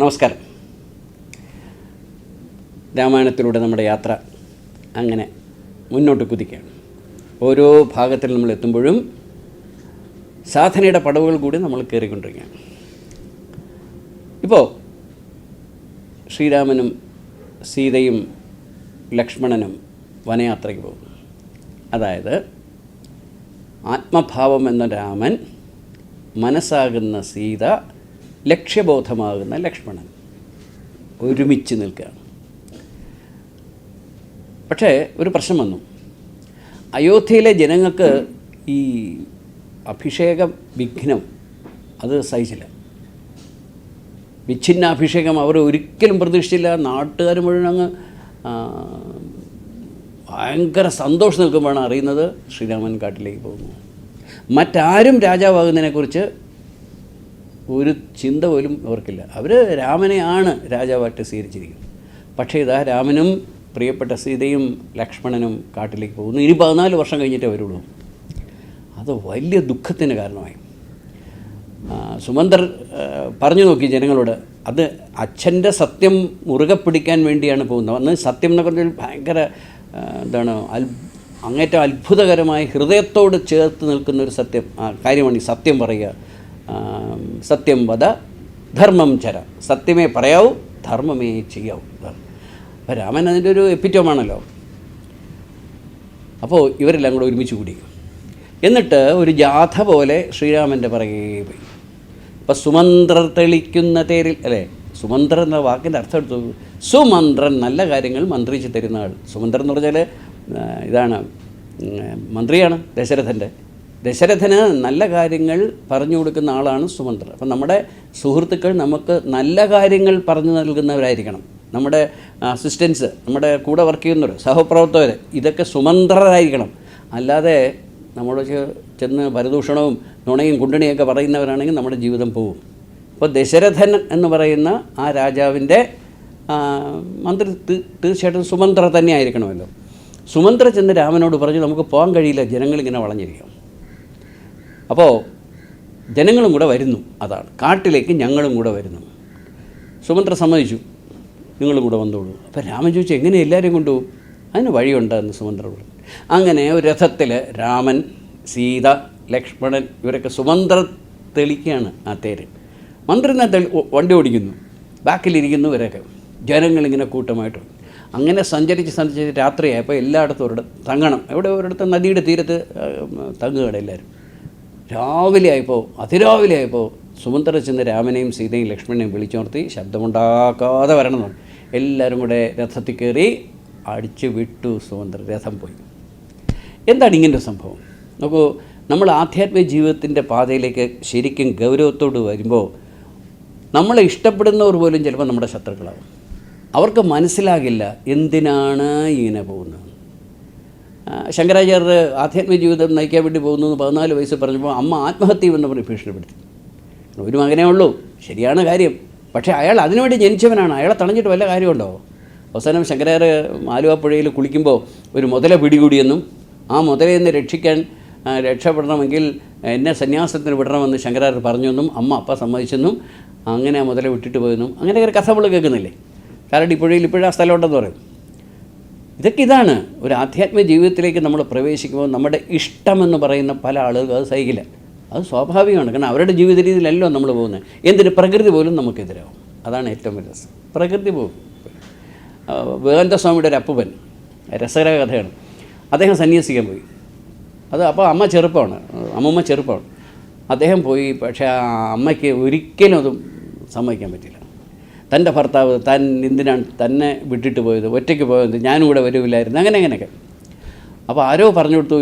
നമസ്കാരം. രാമായണത്തിലൂടെ നമ്മുടെ യാത്ര അങ്ങനെ മുന്നോട്ട് കുതിക്കുകയാണ്. ഓരോ ഭാഗത്തിൽ നമ്മൾ എത്തുമ്പോഴും സാധനയുടെ പടവുകൾ കൂടി നമ്മൾ കയറിക്കൊണ്ടിരിക്കുകയാണ്. ഇപ്പോൾ ശ്രീരാമനും സീതയും ലക്ഷ്മണനും വനയാത്രയ്ക്ക് പോകുന്നു. അതായത് ആത്മഭാവം എന്ന രാമൻ മനസ്സാകുന്ന സീത ലക്ഷ്യബോധമാകുന്ന ലക്ഷ്മണൻ. ഒരുമിച്ച് നിൽക്കുകയാണ്. പക്ഷേ ഒരു പ്രശ്നം വന്നു. അയോധ്യയിലെ ജനങ്ങൾക്ക് ഈ അഭിഷേക വിഘ്നം അത് സഹിച്ചില്ല. വിച്ഛിന്നാഭിഷേകം അവർ ഒരിക്കലും പ്രതീക്ഷിച്ചില്ല. നാട്ടുകാർ മുഴുവൻ അങ്ങ് ഭയങ്കര സന്തോഷം നിൽക്കുമ്പോഴാണ് അറിയുന്നത് ശ്രീരാമൻ കാട്ടിലേക്ക് പോകുന്നു മറ്റാരും രാജാവാകുന്നതിനെക്കുറിച്ച് ഒരു ചിന്ത പോലും അവർക്കില്ല. അവർ രാമനെയാണ് രാജാവായിട്ട് സ്വീകരിച്ചിരിക്കുന്നത്. പക്ഷേ ഇതാ രാമനും പ്രിയപ്പെട്ട സീതയും ലക്ഷ്മണനും കാട്ടിലേക്ക് പോകുന്നു. ഇനി പതിനാല് വർഷം കഴിഞ്ഞിട്ടേ വരുള്ളൂ. അത് വലിയ ദുഃഖത്തിന് കാരണമായി. സുമന്ദർ പറഞ്ഞു നോക്കി ജനങ്ങളോട് അത് അച്ഛന്റെ സത്യം മുറുകെ പിടിക്കാൻ വേണ്ടിയാണ് പോകുന്നത്. അന്ന് സത്യം എന്നൊക്കെ പറഞ്ഞാൽ ഭയങ്കര എന്താണ് അൽ അങ്ങേറ്റം അത്ഭുതകരമായി ഹൃദയത്തോട് ചേർത്ത് നിൽക്കുന്ന ഒരു സത്യം കാര്യമാണ് ഈ സത്യം പറയുക. സത്യം വധ ധർമ്മം ചര. സത്യമേ പറയാവൂ ധർമ്മമേ ചെയ്യാവൂ. അപ്പോൾ രാമൻ അതിന്റെ ഒരു എപ്പിറ്റോമാണല്ലോ. അപ്പോൾ ഇവരെല്ലാം കൂടെ ഒരുമിച്ച് കൂടി എന്നിട്ട് ഒരു ജാഥ പോലെ ശ്രീരാമന്റെ പിറകെ പോയി. അപ്പം സുമന്ത്രർ തെളിക്കുന്ന തേരിൽ അല്ലേ? സുമന്ത്രൻ എന്ന വാക്കിന്റെ അർത്ഥം എടുത്തു സുമന്ത്രൻ നല്ല കാര്യങ്ങൾ മന്ത്രിച്ച് തരുന്ന ആൾ. സുമന്ത്രൻ എന്ന് പറഞ്ഞാൽ ഇതാണ് മന്ത്രിയാണ് ദശരഥന്റെ ദശരഥന് നല്ല കാര്യങ്ങൾ പറഞ്ഞു കൊടുക്കുന്ന ആളാണ് സുമന്ത്രൻ. അപ്പം നമ്മുടെ സുഹൃത്തുക്കൾ നമുക്ക് നല്ല കാര്യങ്ങൾ പറഞ്ഞു നൽകുന്നവരായിരിക്കണം. നമ്മുടെ അസിസ്റ്റൻസ് നമ്മുടെ കൂടെ വർക്ക് ചെയ്യുന്നവർ സഹപ്രവർത്തകർ ഇതൊക്കെ സുമന്ത്രരായിരിക്കണം. അല്ലാതെ നമ്മൾ ചെന്ന് പരദൂഷണവും നുണയും കുണ്ടണിയൊക്കെ പറയുന്നവരാണെങ്കിൽ നമ്മുടെ ജീവിതം പോവും. അപ്പോൾ ദശരഥൻ എന്ന് പറയുന്ന ആ രാജാവിന്റെ മന്ത്രി തീർച്ചയായിട്ടും സുമന്ത്ര തന്നെ ആയിരിക്കണമല്ലോ. സുമന്ത്ര ചെന്ന് രാമനോട് പറഞ്ഞു നമുക്ക് പോകാൻ കഴിയില്ല ജനങ്ങളിങ്ങനെ വളഞ്ഞിരിക്കും. അപ്പോൾ ജനങ്ങളും കൂടെ വരുന്നു അതാണ്. കാട്ടിലേക്ക് ഞങ്ങളും കൂടെ വരുന്നു. സുമന്ത്ര സമ്മതിച്ചു നിങ്ങളും കൂടെ വന്നോളൂ. അപ്പോൾ രാമൻ ചോദിച്ചു എങ്ങനെ എല്ലാവരെയും കൊണ്ടുപോകും അതിന് വഴിയുണ്ട് എന്ന് സുമന്ത്ര പറഞ്ഞു. അങ്ങനെ ഒരു രഥത്തിൽ രാമൻ സീത ലക്ഷ്മണൻ ഇവരൊക്കെ സുമന്ത്ര തെളിക്കുകയാണ് ആ തേര്. മന്ത്രിനെ തെളി വണ്ടി ഓടിക്കുന്നു. ബാക്കിലിരിക്കുന്നു ഇവരൊക്കെ. ജനങ്ങളിങ്ങനെ കൂട്ടമായിട്ട് അങ്ങനെ സഞ്ചരിച്ച് സഞ്ചരിച്ച് രാത്രിയായപ്പോൾ എല്ലായിടത്തും ഒരിടത്ത് തങ്ങണം. എവിടെ? ഒരിടത്ത് നദിയുടെ തീരത്ത് തങ്ങുകയാണ് എല്ലാവരും രാവിലെ ആയപ്പോൾ അതിരാവിലെ ആയപ്പോൾ സുമന്ത്ര ചെന്ന് രാമനെയും സീതയും ലക്ഷ്മണനെയും വിളിച്ചുണർത്തി ശബ്ദമുണ്ടാക്കാതെ വരണം എല്ലാവരും കൂടെ രഥത്തിൽ കയറി അടിച്ചു വിട്ടു സുമന്ത്ര. രഥം പോയി. എന്താണ് ഇങ്ങനെ സംഭവം? നോക്കൂ നമ്മൾ ആധ്യാത്മിക ജീവിതത്തിന്റെ പാതയിലേക്ക് ശരിക്കും ഗൗരവത്തോട് വരുമ്പോൾ നമ്മളെ ഇഷ്ടപ്പെടുന്നവർ പോലും ചിലപ്പോൾ നമ്മുടെ ശത്രുക്കളാവും. അവർക്ക് മനസ്സിലാകില്ല എന്തിനാണ് ഇങ്ങനെ പോകുന്നത്. ശങ്കരാചാര്യർ ആധ്യാത്മിക ജീവിതം നയിക്കാൻ വേണ്ടി പോകുന്നു പതിനാല് വയസ്സ് പറഞ്ഞപ്പോൾ അമ്മ ആത്മഹത്യ എന്ന് പറഞ്ഞ് ഭീഷണിപ്പെടുത്തി. ഒരു മകനേ ഉള്ളൂ ശരിയാണ് കാര്യം. പക്ഷേ അയാൾ അതിനുവേണ്ടി ജനിച്ചവനാണ്. അയാളെ തളഞ്ഞിട്ട് വല്ല കാര്യമുണ്ടോ? അവസാനം ശങ്കരാചാര്യ ആലുവാപ്പുഴയിൽ കുളിക്കുമ്പോൾ ഒരു മുതല പിടികൂടിയെന്നും ആ മുതലയിൽ നിന്ന് രക്ഷിക്കാൻ രക്ഷപ്പെടണമെങ്കിൽ എന്നെ സന്യാസത്തിന് വിടണമെന്ന് ശങ്കരാചാര്യർ പറഞ്ഞെന്നും അമ്മ അപ്പ സമ്മതിച്ചെന്നും അങ്ങനെ ആ മുതല വിട്ടിട്ട് പോയെന്നും അങ്ങനെ ഒരു കഥ നമ്മൾ കേൾക്കുന്നില്ലേ? കാരണം പുഴയിൽ ഇപ്പോഴും ആ സ്ഥലമുണ്ടെന്ന് പറയും. ഇതൊക്കെ ഇതാണ്. ഒരു ആധ്യാത്മിക ജീവിതത്തിലേക്ക് നമ്മൾ പ്രവേശിക്കുമ്പോൾ നമ്മുടെ ഇഷ്ടമെന്ന് പറയുന്ന പല ആളുകൾ അത് സഹിക്കില്ല. അത് സ്വാഭാവികമാണ്. കാരണം അവരുടെ ജീവിത രീതിയിലല്ലോ നമ്മൾ പോകുന്നത്. എന്തിന് പ്രകൃതി പോലും നമുക്കെതിരാവും. അതാണ് ഏറ്റവും വലിയ രസം. പ്രകൃതി പോകും ആ, വേദാന്ത സ്വാമിയുടെ ഒരു അപ്പുപൻ രസകര കഥയാണ്. അദ്ദേഹം സന്യാസിക്കാൻ പോയി. അത് അപ്പോൾ അമ്മ ചെറുപ്പമാണ്. അമ്മമ്മ ചെറുപ്പമാണ്. അദ്ദേഹം പോയി. പക്ഷേ ആ അമ്മയ്ക്ക് ഒരിക്കലും അതും സമ്മതിക്കാൻ പറ്റില്ല. തന്റെ ഭർത്താവ് താൻ എന്തിനാണ് തന്നെ വിട്ടിട്ട് പോയത് ഒറ്റയ്ക്ക് പോയത് ഞാനും കൂടെ വരില്ലായിരുന്നു അങ്ങനെ അങ്ങനെയൊക്കെ അപ്പോൾ ആരോ പറഞ്ഞു കൊടുത്തു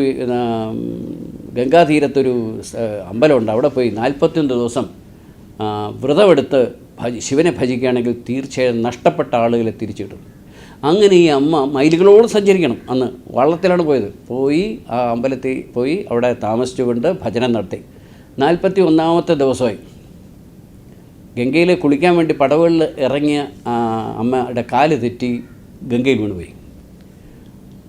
ഗംഗാതീരത്തൊരു അമ്പലമുണ്ട് അവിടെ പോയി നാൽപ്പത്തൊന്ന് ദിവസം വ്രതമെടുത്ത് ഭജി ശിവനെ ഭജിക്കുകയാണെങ്കിൽ തീർച്ചയായും നഷ്ടപ്പെട്ട ആളുകളെ തിരിച്ചു കിട്ടും. അങ്ങനെ ഈ അമ്മ മൈലുകളോട് സഞ്ചരിക്കണം. അന്ന് വള്ളത്തിലാണ് പോയത്. പോയി ആ അമ്പലത്തിൽ പോയി അവിടെ താമസിച്ചുകൊണ്ട് ഭജനം നടത്തി. നാൽപ്പത്തി ഒന്നാമത്തെ ദിവസമായി. ഗംഗയിൽ കുളിക്കാൻ വേണ്ടി പടവുകളിൽ ഇറങ്ങിയ അമ്മയുടെ കാൽ തെറ്റി ഗംഗയിൽ വീണുപോയി.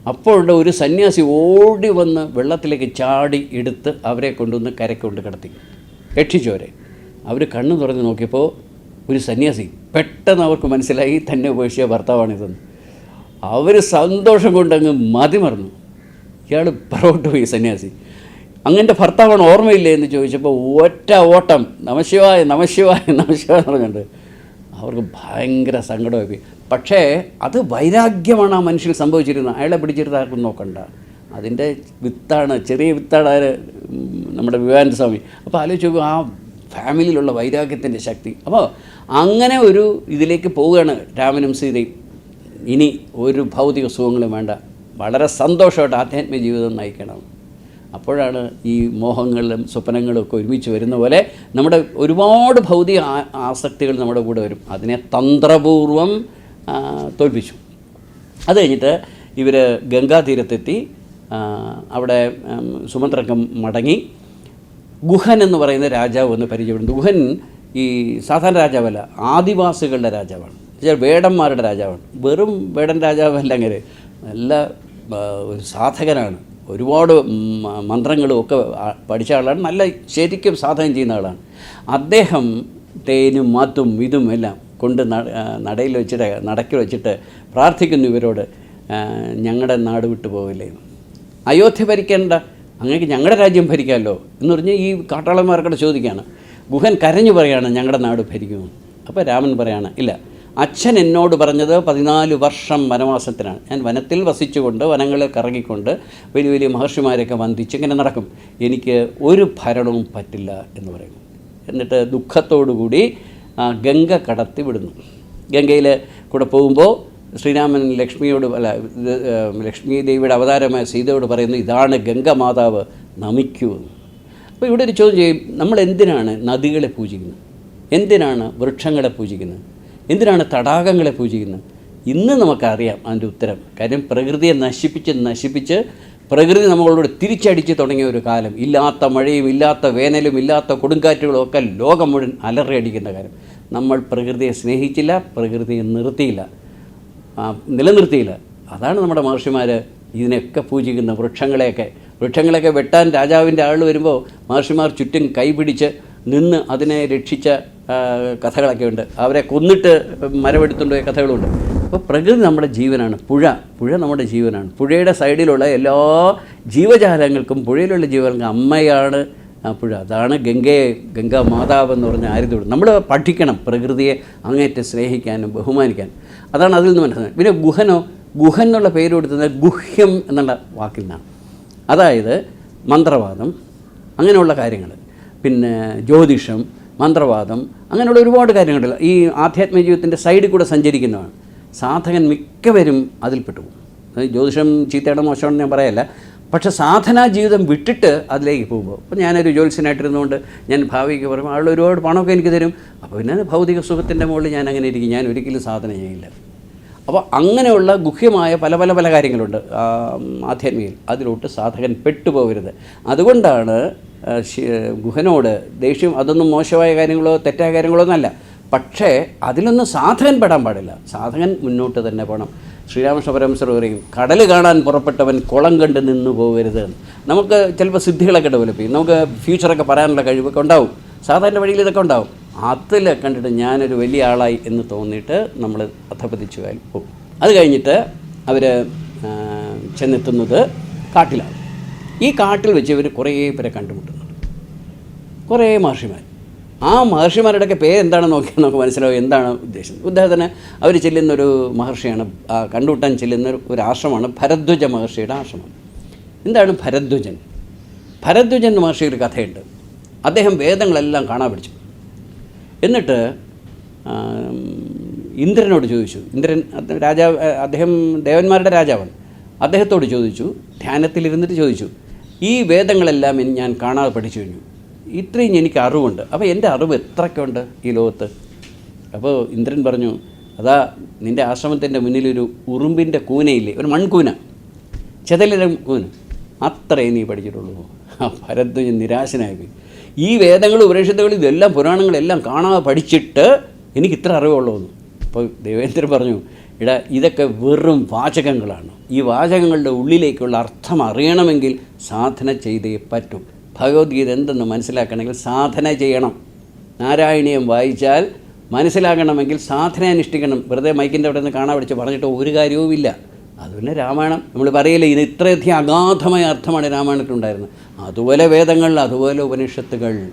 അപ്പോഴുള്ള ഒരു സന്യാസി ഓടി വന്ന് വെള്ളത്തിലേക്ക് ചാടി എടുത്ത് അവരെ കൊണ്ടുവന്ന് കരയ്ക്ക് കൊണ്ട് കിടത്തി. രക്ഷിച്ചു അവരെ. അവർ കണ്ണു തുറന്ന് നോക്കിയപ്പോൾ ഒരു സന്യാസി പെട്ടെന്ന് അവർക്ക് മനസ്സിലായി തന്നെ ഉപേക്ഷിച്ച ഭർത്താവാണിതെന്ന്. അവർ സന്തോഷം കൊണ്ടങ്ങ് മതിമറന്നു. ഇയാൾ പുറകോട്ട് പോയി സന്യാസി. അങ്ങന്റെ ഭർത്താവാണ് ഓർമ്മയില്ലേ എന്ന് ചോദിച്ചപ്പോൾ ഒറ്റ ഓട്ടം നമശിവായ നമശിവായ നമശിവായ എന്ന് പറഞ്ഞുകൊണ്ട് അവർക്ക് ഭയങ്കര സങ്കടമായി പക്ഷേ അത് വൈരാഗ്യമാണ് ആ മനുഷ്യൻ സംഭവിച്ചിരുന്നത്. അയാളെ പിടിച്ചിരുന്ന ആർക്കും നോക്കണ്ട. അതിന്റെ വിത്താണ് ചെറിയ വിത്താണ് ആര് നമ്മുടെ വിവേകാനന്ദ സ്വാമി അപ്പോൾ ആലോചിച്ച് ആ ഫാമിലിയിലുള്ള വൈരാഗ്യത്തിന്റെ ശക്തി. അപ്പോൾ അങ്ങനെ ഒരു ഇതിലേക്ക് പോവുകയാണ് രാമനും സീതയും. ഇനി ഒരു ഭൗതിക സുഖങ്ങളും വേണ്ട. വളരെ സന്തോഷമായിട്ട് ആധ്യാത്മിക ജീവിതം നയിക്കണം. അപ്പോഴാണ് ഈ മോഹങ്ങളും സ്വപ്നങ്ങളും ഒക്കെ ഒരുമിച്ച് വരുന്ന പോലെ നമ്മുടെ ഒരുപാട് ഭൗതിക ആസക്തികൾ നമ്മുടെ കൂടെ വരും. അതിനെ തന്ത്രപൂർവം തോൽപ്പിച്ചു. അത് കഴിഞ്ഞിട്ട് ഇവർ ഗംഗാതീരത്തെത്തി അവിടെ സുമന്ത്രക്കം മടങ്ങി. ഗുഹൻ എന്ന് പറയുന്ന രാജാവ് എന്ന് പരിചയപ്പെടുന്നു. ഗുഹൻ ഈ സാധാരണ രാജാവല്ല ആദിവാസികളുടെ രാജാവാണ്. വേടന്മാരുടെ രാജാവാണ്. വെറും വേടൻ രാജാവല്ല അങ്ങനെ. നല്ല ഒരു സാധകനാണ്. ഒരുപാട് മന്ത്രങ്ങളും ഒക്കെ പഠിച്ച ആളാണ്. നല്ല ശരിക്കും സാധനം ചെയ്യുന്ന ആളാണ്. അദ്ദേഹം തേനും മാത്തും ഇതും എല്ലാം കൊണ്ട് നടയിൽ വെച്ചിട്ട് നടക്കിൽ വെച്ചിട്ട് പ്രാർത്ഥിക്കുന്നു ഇവരോട്. ഞങ്ങളുടെ നാട് വിട്ടു പോവില്ലേ. അയോധ്യ ഭരിക്കേണ്ട അങ്ങേക്ക് ഞങ്ങളുടെ രാജ്യം ഭരിക്കാമല്ലോ എന്ന് പറഞ്ഞ് ഈ കാട്ടാളന്മാർക്കടെ ചോദിക്കുകയാണ്. ഗുഹൻ കരഞ്ഞു പറയാണ് ഞങ്ങളുടെ നാട് ഭരിക്കുമെന്ന് അപ്പോൾ രാമൻ പറയാണ് ഇല്ല അച്ഛൻ എന്നോട് പറഞ്ഞത് പതിനാല് വർഷം വനവാസത്തിനാണ്. ഞാൻ വനത്തിൽ വസിച്ചുകൊണ്ട് വനങ്ങളിൽ കറങ്ങിക്കൊണ്ട് വലിയ വലിയ മഹർഷിമാരെയൊക്കെ വന്ദിച്ച് ഇങ്ങനെ നടക്കും. എനിക്ക് ഒരു ഭരണവും പറ്റില്ല എന്ന് പറയും എന്നിട്ട് ദുഃഖത്തോടുകൂടി ഗംഗ കടത്തി വിടുന്നു. ഗംഗയിൽ കൂടെ പോകുമ്പോൾ ശ്രീരാമൻ ലക്ഷ്മിയോട് അല്ല ലക്ഷ്മി ദേവിയുടെ അവതാരമായ സീതയോട് പറയുന്നു ഇതാണ് ഗംഗ മാതാവ് നമിക്കൂ. അപ്പോൾ ഇവിടെ ഒരു ചോദ്യം ചെയ്യും നമ്മൾ എന്തിനാണ് നദികളെ പൂജിക്കുന്നത്? എന്തിനാണ് വൃക്ഷങ്ങളെ പൂജിക്കുന്നത്? എന്തിനാണ് തടാകങ്ങളെ പൂജിക്കുന്നത്? ഇന്ന് നമുക്കറിയാം അതിന്റെ ഉത്തരം. കാര്യം പ്രകൃതിയെ നശിപ്പിച്ച് നശിപ്പിച്ച് പ്രകൃതി നമ്മളോട് തിരിച്ചടിച്ച് തുടങ്ങിയ ഒരു കാലം. ഇല്ലാത്ത മഴയും ഇല്ലാത്ത വേനലും ഇല്ലാത്ത കൊടുങ്കാറ്റുകളും ഒക്കെ ലോകം മുഴുവൻ അലറിയടിക്കുന്ന കാര്യം നമ്മൾ പ്രകൃതിയെ സ്നേഹിച്ചില്ല പ്രകൃതിയെ നിർത്തിയില്ല. നിലനിർത്തിയില്ല. അതാണ് നമ്മുടെ മഹർഷിമാർ ഇതിനെയൊക്കെ പൂജിക്കുന്ന വൃക്ഷങ്ങളെയൊക്കെ. വൃക്ഷങ്ങളെയൊക്കെ വെട്ടാൻ രാജാവിന്റെ ആൾ വരുമ്പോൾ മഹർഷിമാർ ചുറ്റും കൈപിടിച്ച് നിന്ന് അതിനെ രക്ഷിച്ച കഥകളൊക്കെ ഉണ്ട്. അവരെ കൊന്നിട്ട് മരമെടുത്തുകൊണ്ട് കഥകളുണ്ട്. അപ്പോൾ പ്രകൃതി നമ്മുടെ ജീവനാണ്. പുഴ പുഴ നമ്മുടെ ജീവനാണ്. പുഴയുടെ സൈഡിലുള്ള എല്ലാ ജീവജാലങ്ങൾക്കും പുഴയിലുള്ള ജീവജാലങ്ങൾക്കും അമ്മയാണ് പുഴ. അതാണ് ഗംഗയെ ഗംഗാ മാതാവ് എന്ന് പറഞ്ഞ ആര്യത്തോട് നമ്മൾ പഠിക്കണം പ്രകൃതിയെ അങ്ങേറ്റം സ്നേഹിക്കാനും ബഹുമാനിക്കാനും. അതാണ് അതിൽ നിന്ന് മനസ്സിലാക്കുന്നത് പിന്നെ ഗുഹനോ ഗുഹൻ എന്നുള്ള പേര് കൊടുത്തത് ഗുഹ്യം എന്നുള്ള വാക്കിൽ നിന്നാണ്. അതായത് മന്ത്രവാദം അങ്ങനെയുള്ള കാര്യങ്ങൾ പിന്നെ ജ്യോതിഷം മന്ത്രവാദം അങ്ങനെയുള്ള ഒരുപാട് കാര്യങ്ങളുണ്ടല്ലോ ഈ ആധ്യാത്മിക ജീവിതത്തിന്റെ സൈഡിൽ കൂടെ സഞ്ചരിക്കുന്നതാണ് സാധകൻ മിക്കവരും അതിൽപ്പെട്ടു പോകും. ജ്യോതിഷം ചീത്തയുടെ മോശമാണെന്ന് ഞാൻ പറയല്ല. പക്ഷെ സാധനാ ജീവിതം വിട്ടിട്ട് അതിലേക്ക് പോകുമ്പോൾ അപ്പോൾ ഞാനൊരു ജ്യോത്സ്യനായിട്ടിരുന്നുകൊണ്ട് ഞാൻ ഭാവിക്ക് പറയുമ്പോൾ ഒരുപാട് പണമൊക്കെ എനിക്ക് തരും. അപ്പോൾ പിന്നെ ഭൗതിക സുഖത്തിന്റെ മുകളിൽ ഞാൻ അങ്ങനെ ഇരിക്കും. ഞാൻ ഒരിക്കലും സാധന ചെയ്യില്ല. അപ്പോൾ അങ്ങനെയുള്ള ഗുഹ്യമായ പല പല പല കാര്യങ്ങളുണ്ട് ആധ്യാത്മികയിൽ. അതിലോട്ട് സാധകൻ പെട്ടുപോകരുത്. അതുകൊണ്ടാണ് ഗുഹനോട് ദേഷ്യം അതൊന്നും മോശമായ കാര്യങ്ങളോ തെറ്റായ കാര്യങ്ങളോ ഒന്നല്ല പക്ഷേ അതിലൊന്നും സാധകൻ പെടാൻ പാടില്ല. സാധകൻ മുന്നോട്ട് തന്നെ പോകണം. ശ്രീരാമകൃഷ്ണ പരമശ്വർ പറയും കടൽ കാണാൻ പുറപ്പെട്ടവൻ കുളം കണ്ട് നിന്നു പോകരുത് നമുക്ക് ചിലപ്പോൾ സിദ്ധികളൊക്കെ ഡെവലപ്പ് ചെയ്യും. നമുക്ക് ഫ്യൂച്ചറൊക്കെ പറയാനുള്ള കഴിവൊക്കെ ഉണ്ടാവും. സാധാരണ വഴിയിൽ ഇതൊക്കെ ഉണ്ടാവും. അതിൽ കണ്ടിട്ട് ഞാനൊരു വലിയ ആളായി എന്ന് തോന്നിയിട്ട് നമ്മൾ അധപതിച്ചു പോകും അത് കഴിഞ്ഞിട്ട് അവർ ചെന്നെത്തുന്നത് കാട്ടിലാണ്. ഈ കാട്ടിൽ വെച്ച് ഇവർ കുറേ പേരെ കണ്ടുമുട്ടുന്നുണ്ട്. കുറേ മഹർഷിമാർ. ആ മഹർഷിമാരുടെയൊക്കെ പേര് എന്താണെന്ന് നോക്കിയാൽ നമുക്ക് മനസ്സിലാവും എന്താണ് ഉദ്ദേശം. ഉദാഹരണത്തിന് അവർ ചെല്ലുന്നൊരു മഹർഷിയാണ് ആ കണ്ടുമുട്ടാൻ ചെല്ലുന്ന ഒരു- ആശ്രമമാണ് ഭരദ്വജ മഹർഷിയുടെ ആശ്രമം. എന്താണ് ഭരദ്വജൻ? ഭരദ്വജൻ മഹർഷി ഒരു കഥയുണ്ട്. അദ്ദേഹം വേദങ്ങളെല്ലാം കാണാൻ പഠിച്ചു. എന്നിട്ട് ഇന്ദ്രനോട് ചോദിച്ചു. ഇന്ദ്രൻ രാജാവ് അദ്ദേഹം ദേവന്മാരുടെ രാജാവാണ്. അദ്ദേഹത്തോട് ചോദിച്ചു ധ്യാനത്തിലിരുന്നിട്ട് ചോദിച്ചു ഈ വേദങ്ങളെല്ലാം ഞാൻ കാണാതെ പഠിച്ചു കഴിഞ്ഞു. ഇത്രയും എനിക്ക് അറിവുണ്ട്. അപ്പോൾ എന്റെ അറിവ് എത്രയ്ക്കുണ്ട് ഈ ലോകത്ത്? അപ്പോൾ ഇന്ദ്രൻ പറഞ്ഞു അതാ നിന്റെ ആശ്രമത്തിന്റെ മുന്നിലൊരു ഉറുമ്പിന്റെ കൂനയില്ലേ? ഒരു മൺകൂന. ചെതലിലെ കൂന. അത്രയേ നീ പഠിച്ചിട്ടുള്ളൂ. ആ ഭരദ്വജൻ നിരാശനായി ഈ വേദങ്ങൾ ഉപനിഷത്തുകൾ ഇതെല്ലാം പുരാണങ്ങളെല്ലാം കാണാതെ പഠിച്ചിട്ട് എനിക്ക് ഇത്ര അറിവുള്ളൂ അപ്പോൾ ദേവേന്ദ്രൻ പറഞ്ഞു ഇടാ ഇതൊക്കെ വെറും വാചകങ്ങളാണ്. ഈ വാചകങ്ങളുടെ ഉള്ളിലേക്കുള്ള അർത്ഥം അറിയണമെങ്കിൽ സാധന ചെയ്തേ പറ്റും. ഭഗവത്ഗീത എന്തെന്ന് മനസ്സിലാക്കണമെങ്കിൽ സാധന ചെയ്യണം. നാരായണീയം വായിച്ചാൽ മനസ്സിലാകണമെങ്കിൽ സാധന അനുഷ്ഠിക്കണം. വെറുതെ മൈക്കിന്റെ അവിടെ നിന്ന് കാണാൻ പഠിച്ച് പറഞ്ഞിട്ട് ഒരു കാര്യവുമില്ല. അതുപോലെ രാമായണം. നമ്മൾ പറയില്ലേ ഇത് ഇത്രയധികം അഗാധമായ അർത്ഥമാണ് രാമായണത്തിലുണ്ടായിരുന്നത് അതുപോലെ വേദങ്ങൾ അതുപോലെ ഉപനിഷത്തുകൾ.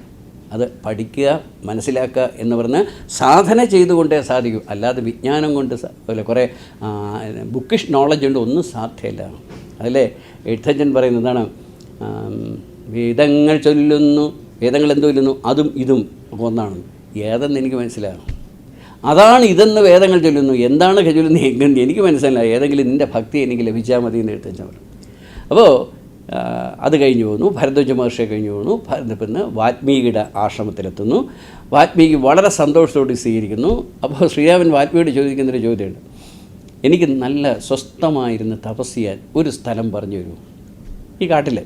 അത് പഠിക്കുക മനസ്സിലാക്കുക എന്ന് പറഞ്ഞ് സാധന ചെയ്തുകൊണ്ടേ സാധിക്കൂ. അല്ലാതെ വിജ്ഞാനം കൊണ്ട് അതുപോലെ കുറേ ബുക്കിഷ് നോളജ് കൊണ്ട് ഒന്നും സാധ്യമല്ല അതിലെ എഴുത്തച്ഛൻ പറയുന്നത് എന്താണ്? വേദങ്ങൾ ചൊല്ലുന്നു വേദങ്ങൾ എന്തോ ഇല്ലുന്നു അതും ഇതും. ഒന്നാണ്. ഏതെന്ന് എനിക്ക് മനസ്സിലാകും. അതാണ് ഇതെന്ന് വേദങ്ങൾ ചൊല്ലുന്നു. എന്താണ് ചൊല്ലുന്നത് എങ്ങനെ എനിക്ക് മനസ്സിലായി ഏതെങ്കിലും നിന്റെ ഭക്തി എനിക്ക് ലഭിച്ചാൽ മതി എന്ന് എഴുത്തച്ഛൻ പറഞ്ഞു അപ്പോൾ അത് കഴിഞ്ഞു പോകുന്നു. ഭരദ്വജ മഹർഷിയെ കഴിഞ്ഞു പോകുന്നു. പിന്നെ വാത്മീകിയുടെ ആശ്രമത്തിലെത്തുന്നു. വാത്മീകി വളരെ സന്തോഷത്തോടെ സ്വീകരിക്കുന്നു. അപ്പോൾ ശ്രീരാമൻ വാൽമീകിയോട് ചോദിക്കുന്നൊരു ചോദ്യമുണ്ട്. എനിക്ക് നല്ല സ്വസ്ഥമായിരുന്ന് തപസ് ചെയ്യാൻ ഒരു സ്ഥലം പറഞ്ഞു തരൂ ഈ കാട്ടിൽ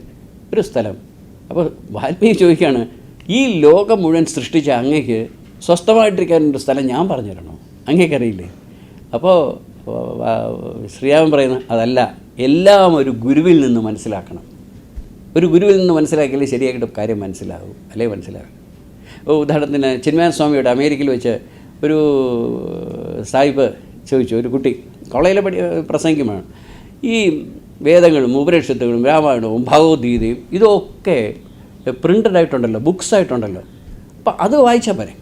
ഒരു സ്ഥലം. അപ്പോൾ വാത്മീകി ചോദിക്കുകയാണ് ഈ ലോകം മുഴുവൻ സൃഷ്ടിച്ച അങ്ങയ്ക്ക് സ്വസ്ഥമായിട്ടിരിക്കാൻ ഒരു സ്ഥലം ഞാൻ പറഞ്ഞു തരണം അങ്ങേക്കറിയില്ലേ അപ്പോൾ ശ്രീരാമൻ പറയുന്ന അതല്ല എല്ലാം ഒരു ഗുരുവിൽ നിന്ന് മനസ്സിലാക്കണം. ഒരു ഗുരുവിൽ നിന്ന് മനസ്സിലാക്കിയാലേ ശരിയായിട്ട് കാര്യം മനസ്സിലാകും അല്ലേ മനസ്സിലാകും? ഉദാഹരണത്തിന് ചിന്മയാൻ സ്വാമിയുടെ അമേരിക്കയിൽ വെച്ച് ഒരു സായിപ്പ് ചോദിച്ചു ഒരു കുട്ടി കോളേജിലെ പഠി പ്രസംഗിക്കുമ്പോൾ ഈ വേദങ്ങളും ഉപനിഷത്തുകളും രാമായണവും ഭഗവത്ഗീതയും ഇതൊക്കെ പ്രിന്റഡ് ആയിട്ടുണ്ടല്ലോ ബുക്സ് ആയിട്ടുണ്ടല്ലോ. അപ്പം അത് വായിച്ചാൽ പോരെ?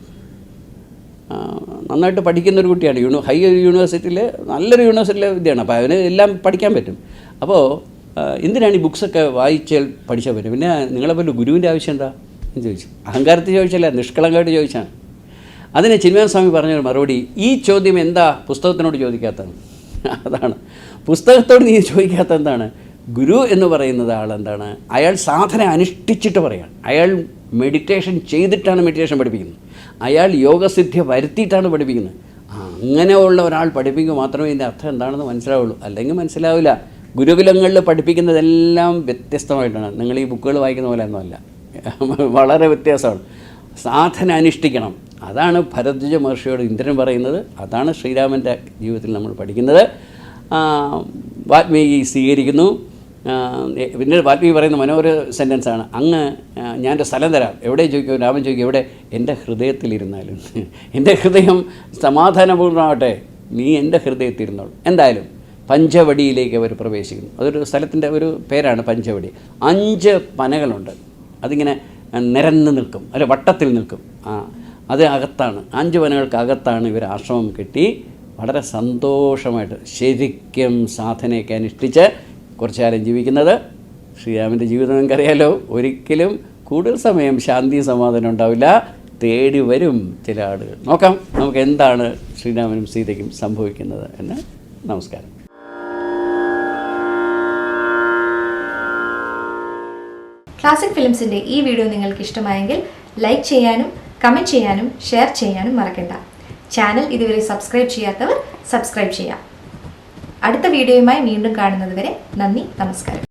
നന്നായിട്ട് പഠിക്കുന്ന ഒരു കുട്ടിയാണ്. യൂണി ഹൈ യൂണിവേഴ്സിറ്റിയിൽ നല്ലൊരു യൂണിവേഴ്സിറ്റിയിലെ വിദ്യയാണ്. അപ്പോൾ അവന് എല്ലാം പഠിക്കാൻ പറ്റും. അപ്പോൾ എന്തിനാണ് ഈ ബുക്സൊക്കെ വായിച്ചാൽ പഠിച്ചാൽ പറ്റും? പിന്നെ നിങ്ങളെ പോലെ ഗുരുവിന്റെ ആവശ്യം എന്താ? എന്ന് ചോദിച്ചു. അഹങ്കാരത്തിൽ ചോദിച്ചല്ല നിഷ്കളങ്കമായിട്ട് ചോദിച്ചാണ്. അതിന് ചിന്മയാൻ സ്വാമി പറഞ്ഞ മറുപടി ഈ ചോദ്യം എന്താ? പുസ്തകത്തിനോട് ചോദിക്കാത്തത്. അതാണ്. പുസ്തകത്തോട് നീ ചോദിക്കാത്ത എന്താണ്? ഗുരു എന്ന് പറയുന്നത് ആൾ എന്താണ്? അയാൾ സാധന അനുഷ്ഠിച്ചിട്ട് പറയാണ് അയാൾ മെഡിറ്റേഷൻ ചെയ്തിട്ടാണ് മെഡിറ്റേഷൻ പഠിപ്പിക്കുന്നത്. അയാൾ യോഗസിദ്ധി വരുത്തിയിട്ടാണ് പഠിപ്പിക്കുന്നത്. അങ്ങനെ അങ്ങനെയുള്ള ഒരാൾ പഠിപ്പിക്കുക മാത്രമേ ഇതിന്റെ അർത്ഥം എന്താണെന്ന് മനസ്സിലാവുള്ളൂ. അല്ലെങ്കിൽ മനസ്സിലാവില്ല. ഗുരുകുലങ്ങളിൽ പഠിപ്പിക്കുന്നതെല്ലാം വ്യത്യസ്തമായിട്ടാണ്. നിങ്ങൾ ഈ ബുക്കുകൾ വായിക്കുന്ന പോലെ ഒന്നുമല്ല വളരെ വ്യത്യാസമാണ്. സാധന അനുഷ്ഠിക്കണം. അതാണ് ഭരദ്വജ മഹർഷിയോട് ഇന്ദ്രൻ പറയുന്നത്. അതാണ് ശ്രീരാമന്റെ ജീവിതത്തിൽ നമ്മൾ പഠിക്കുന്നത്. വാത്മീകി സ്വീകരിക്കുന്നു. എ- വാൽമീകി പറയുന്ന മനോഹര സെന്റൻസാണ് അങ്ങ് ഞാനൊരു സ്ഥലം തരാം. എവിടെ ചോദിക്കും? രാമൻ ചോദിക്കും എവിടെ? എന്റെ ഹൃദയത്തിലിരുന്നാലും. എന്റെ ഹൃദയം സമാധാനപൂർണമാവട്ടെ നീ എന്റെ ഹൃദയത്തിരുന്നോളൂ. എന്തായാലും പഞ്ചവടിയിലേക്ക് അവർ പ്രവേശിക്കുന്നു. അതൊരു സ്ഥലത്തിന്റെ ഒരു പേരാണ് പഞ്ചവടി. അഞ്ച് പനകളുണ്ട്. അതിങ്ങനെ നിരന്ന് നിൽക്കും. അല്ല വട്ടത്തിൽ നിൽക്കും. ആ അത് അകത്താണ്. അഞ്ച് പനകൾക്ക് അകത്താണ് ഇവർ ആശ്രമം കിട്ടി വളരെ സന്തോഷമായിട്ട് ശരിക്കും സാധനയൊക്കെ അനുഷ്ഠിച്ച് കുറച്ചു കാലം ജീവിക്കുന്നത്. ശ്രീരാമന്റെ ജീവിതം നിങ്ങൾക്കറിയാലോ ഒരിക്കലും കൂടുതൽ സമയം ശാന്തി സമാധാനം ഉണ്ടാവില്ല. തേടി വരും ചില ആളുകൾ. നോക്കാം നമുക്ക് എന്താണ് ശ്രീരാമനും സീതയ്ക്കും സംഭവിക്കുന്നത് എന്ന്. നമസ്കാരം. ക്ലാസിക് ഫിലിംസിന്റെ ഈ വീഡിയോ നിങ്ങൾക്ക് ഇഷ്ടമായെങ്കിൽ ലൈക്ക് ചെയ്യാനും കമന്റ് ചെയ്യാനും ഷെയർ ചെയ്യാനും മറക്കണ്ട. ചാനൽ ഇതുവരെ സബ്സ്ക്രൈബ് ചെയ്യാത്തവർ സബ്സ്ക്രൈബ് ചെയ്യാം. അടുത്ത വീഡിയോയുമായി വീണ്ടും കാണുന്നതുവരെ നന്ദി നമസ്കാരം.